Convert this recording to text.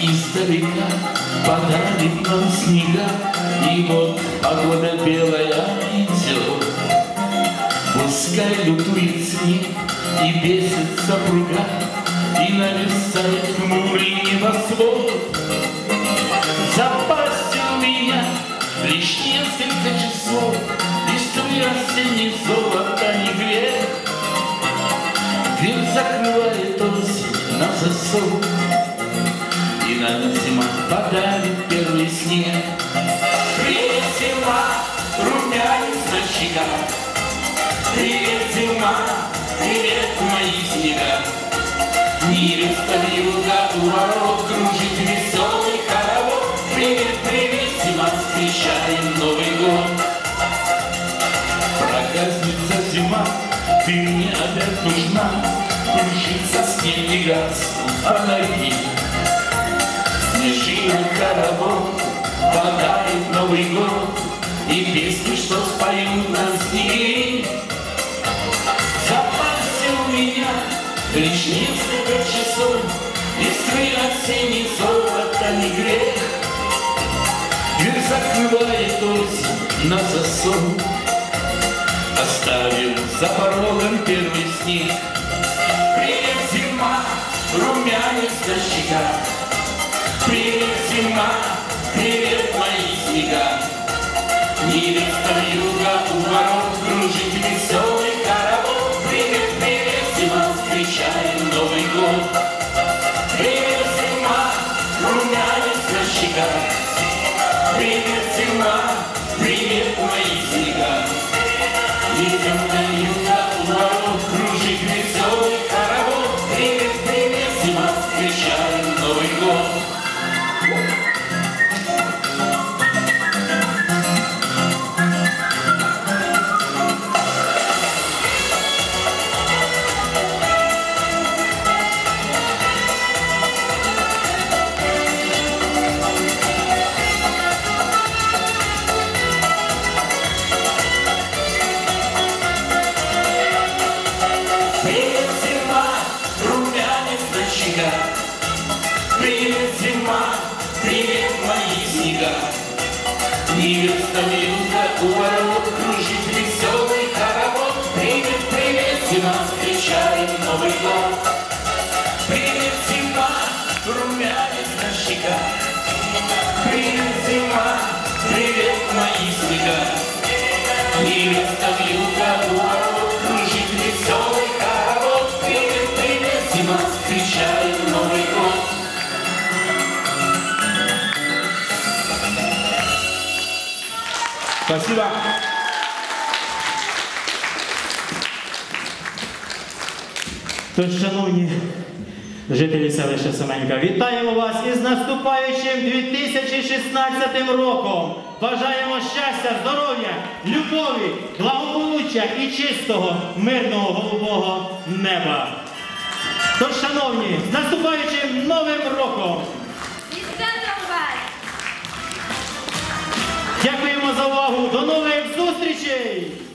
издалека подарит нам снега, И вот погода белая идет. Пускай лютует снег и бесится пруга, И нависает хмурый небосвод. В запасе у меня лишь несколько часов, Листвы осенний золота не грех. Дверь закрывает осень на засов, зима подарит первый снег. Привет, зима, румянец на щеках, Привет, зима, привет, мои снега. Невеста вьюга у ворот кружит веселый хоровод. Привет, привет, зима, встречаем Новый год. Проказница зима, ты мне опять нужна. Кружится снег и гаснут фонари. Снежинок год И песни, что споют нам снеги. В запасе у меня лишь несколько часов Искры осенний золота не грех. Дверь закрывает осень на засов. Оставил за порогом первый снег. Привет, зима, румянец на щеках. Привет, зима, привет, мои снега Невеста юга у ворот кружит веселый хоровод Привет, привет, зима, встречаем Новый год Привет, зима, румянец на щеках Привет, зима, привет, мои снега на юга у ворот кружит веселый хоровод Привет, привет, зима, встречаем щеках. Привет, зима, привет, мои снега. Невеста юга у ворот кружит веселый хоровод. Привет, привет, зима, встречаем Новый год. Привет, зима, румянец на щеках. Привет, зима, привет, мои снега. Невеста юга у Спасибо. Тож, шановні жителі селища Семенька, вітаємо вас із наступаючим 2016 роком. Бажаємо щастя, здоров'я, любові, благополуччя і чистого, мирного голубого неба. Тож, шановні, з наступаючим новим роком! Amém!